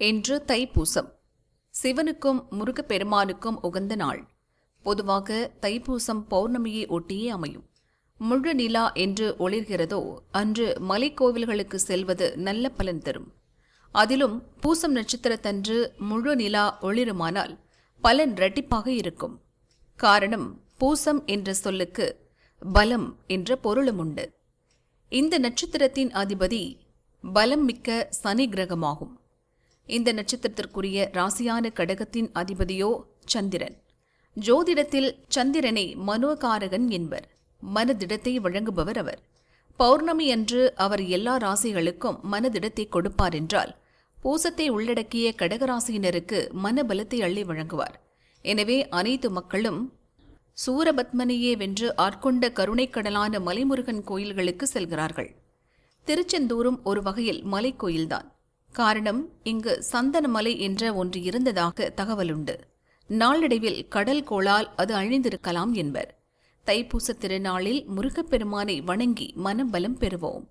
இன்று தைப்பூசம். சிவனுக்கும் முருகப்பெருமானுக்கும் உகந்த நாள். பொதுவாக தைப்பூசம் பௌர்ணமியை ஒட்டியே அமையும். முழு நிலா என்று ஒளிர்கிறதோ அன்று மலைக்கோவில்களுக்கு செல்வது நல்ல பலன் தரும். அதிலும் பூசம் நட்சத்திரத்தன்று முழு நிலா ஒளிருமானால் பலன் இரட்டிப்பாக இருக்கும். காரணம் பூசம் என்ற சொல்லுக்கு பலம் என்ற பொருளும் உண்டு. இந்த நட்சத்திரத்தின் அதிபதி பலம் மிக்க சனி கிரகமாகும். இந்த நட்சத்திரத்திற்குரிய ராசியான கடகத்தின் அதிபதியோ சந்திரன். ஜோதிடத்தில் சந்திரனை மனோகாரகன் என்பர். மனதிடத்தை வழங்குபவர் அவர். பௌர்ணமி அன்று அவர் எல்லா ராசிகளுக்கும் மனதிடத்தை கொடுப்பார் என்றால் பூசத்தை உள்ளடக்கிய கடகராசியினருக்கு மனபலத்தை அள்ளி வழங்குவார். எனவே அனைத்து மக்களும் சூரபத்மனையே வென்று ஆட்கொண்ட கருணைக்கடலான மலைமுருகன் கோயில்களுக்கு செல்கிறார்கள். திருச்செந்தூரும் ஒரு வகையில் மலைக்கோயில்தான் காரணம் இங்கு சந்தனமலை என்ற ஒன்று இருந்ததாக தகவலுண்டு. நாளடைவில் கடல் கோளால் அது அழிந்திருக்கலாம் என்பர். தைப்பூச திருநாளில் முருகப்பெருமானை வணங்கி மனபலம் பெறுவோம்.